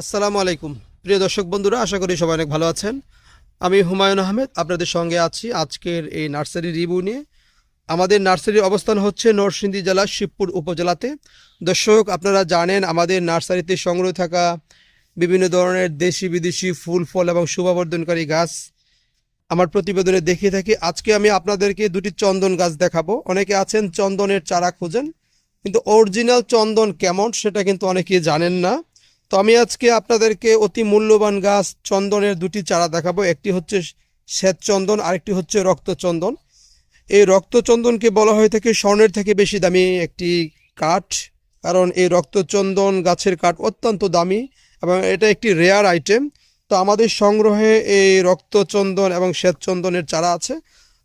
আসসালামু আলাইকুম। প্রিয় দর্শক বন্ধুরা, আশা করি সবাই অনেক ভালো আছেন। আমি হুমায়ুন আহমেদ, আপনাদের সঙ্গে আছি আজকের এই নার্সারি রিভিউ নিয়ে। আমাদের নার্সারির অবস্থান হচ্ছে নরসিংদী জেলার শিবপুর উপজেলাতে। দর্শক, আপনারা জানেন, আমাদের নার্সারিতে সংগ্রহ থাকা বিভিন্ন ধরনের দেশি বিদেশি ফুল, ফল এবং শোভাবর্ধনকারী গাছ। আমার প্রতিবেদনে দেখিয়ে থাকি, আজকে আমি আপনাদেরকে দুটি চন্দন গাছ দেখাবো। অনেকে আছেন চন্দনের চারা খুঁজেন, কিন্তু অরিজিনাল চন্দন কেমন সেটা কিন্তু অনেকে জানেন না। তো আমি আজকে আপনাদেরকে অতি মূল্যবান গাছ চন্দনের দুটি চারা দেখাবো। একটি হচ্ছে শ্বেত চন্দন, আরেকটি হচ্ছে রক্তচন্দন এই রক্তচন্দনকে বলা হয়ে থাকে স্বর্ণের থেকে বেশি দামি একটি কাঠ, কারণ এই রক্তচন্দন গাছের কাঠ অত্যন্ত দামি এবং এটা একটি রেয়ার আইটেম তো আমাদের সংগ্রহে এই রক্তচন্দন এবং শ্বেতচন্দনের চারা আছে।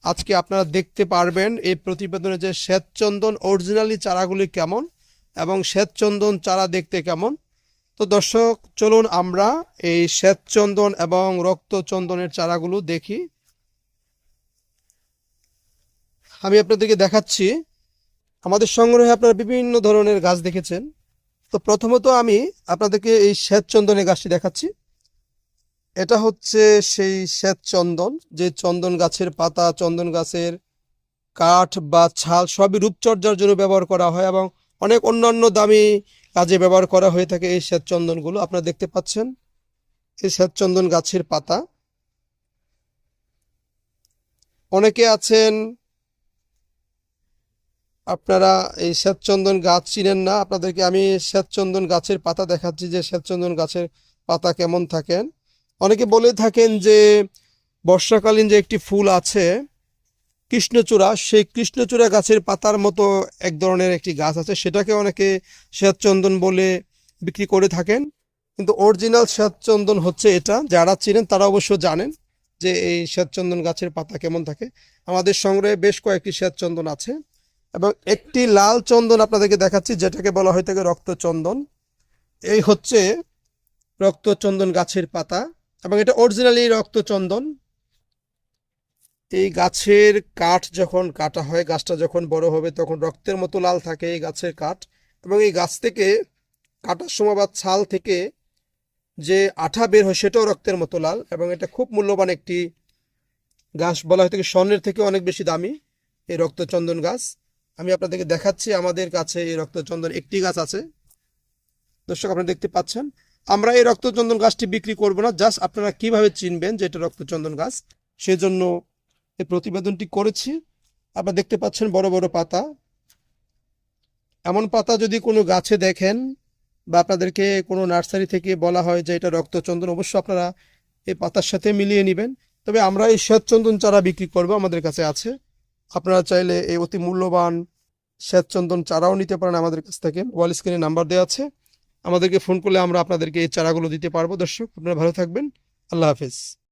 আজকে আপনারা দেখতে পারবেন এই প্রতিবেদনে যে শ্বেতচন্দন অরিজিনালি চারাগুলি কেমন এবং শ্বেতচন্দন চারা দেখতে কেমন। তো দর্শক, চলুন আমরা এই শ্বেতচন্দন এবং রক্তচন্দনের চারাগুলো দেখি। আমি আপনাদেরকে দেখাচ্ছি। আমাদের সংগ্রহে আপনারা বিভিন্ন ধরনের গাছ দেখেছেন। তো প্রথমত আমি আপনাদেরকে এই শ্বেতচন্দনের গাছটি দেখাচ্ছি। এটা হচ্ছে সেই শ্বেতচন্দন, যে চন্দন গাছের পাতা, চন্দন গাছের কাঠ বা ছাল সবই রূপচর্যার জন্য ব্যবহার করা হয় এবং অনেক অন্যান্য দামি কাজে ব্যবহার করা হয়ে থাকে এই শ্বেতচন্দনগুলো আপনারা দেখতে পাচ্ছেন এই শ্বেতচন্দন গাছের পাতা। অনেকে আছেন, আপনারা এই শ্বেতচন্দন গাছ চিনেন না, আপনাদেরকে আমি শ্বেতচন্দন গাছের পাতা দেখাচ্ছি যে শ্বেতচন্দন গাছের পাতা কেমন থাকেন। অনেকে বলে থাকেন যে বর্ষাকালীন যে একটি ফুল আছে কৃষ্ণচূড়া, সেই কৃষ্ণচূড়া গাছের পাতার মতো এক ধরনের একটি গাছ আছে। সেটাকে অনেকে শ্বেতচন্দন বলে বিক্রি করে থাকেন। কিন্তু অরিজিনাল শ্বেতচন্দন হচ্ছে এটা। যারা চিনেন তারা অবশ্য জানেন যে এই শ্বেতচন্দন গাছের পাতা কেমন থাকে। আমাদের সংগ্রহে বেশ কয়েকটি শ্বেতচন্দন আছে এবং একটি লাল চন্দন আপনাদেরকে দেখাচ্ছি, যেটাকে বলা হয়ে থাকে রক্তচন্দন। এই হচ্ছে রক্তচন্দন গাছের পাতা এবং এটা অরিজিনালি রক্তচন্দন। এই গাছের কাঠ যখন কাটা হয়, গাছটা যখন বড় হবে, তখন রক্তের মতো লাল থাকে এই গাছের কাঠ। এবং এই গাছ থেকে কাটার সময় বা ছাল থেকে যে আঠা বের হয়, সেটাও রক্তের মতো লাল। এবং এটা খুব মূল্যবান একটি গাছ, বলা হয়ে থাকে স্বর্ণের থেকে অনেক বেশি দামি এই রক্তচন্দন গাছ। আমি আপনাদেরকে দেখাচ্ছি আমাদের কাছে এই রক্তচন্দন একটি গাছ আছে। দর্শক, আপনারা দেখতে পাচ্ছেন। আমরা এই রক্তচন্দন গাছটি বিক্রি করব না, জাস্ট আপনারা কীভাবে চিনবেন যে এটা রক্তচন্দন গাছ, সেজন্য এই প্রতিবেদনটি করেছি। আপনারা দেখতে পাচ্ছেন বড় বড় পাতা। এমন পাতা যদি কোনো গাছে দেখেন বা আপনাদেরকে কোনো নার্সারি থেকে বলা হয় যে এটা রক্তচন্দন অবশ্য আপনারা এই পাতার সাথে মিলিয়ে নেবেন। তবে আমরা এই শ্বেতচন্দন চারা বিক্রি করব, আমাদের কাছে আছে। আপনারা চাইলে এই অতি মূল্যবান শ্বেতচন্দন চারাও নিতে পারেন আমাদের কাছ থেকে। মোবাইল স্ক্রিনে নাম্বার দেওয়া আছে। আমাদেরকে ফোন করলে আমরা আপনাদেরকে এই চারাগুলো দিতে পারব। দর্শক, আপনারা ভালো থাকবেন। আল্লাহ হাফেজ।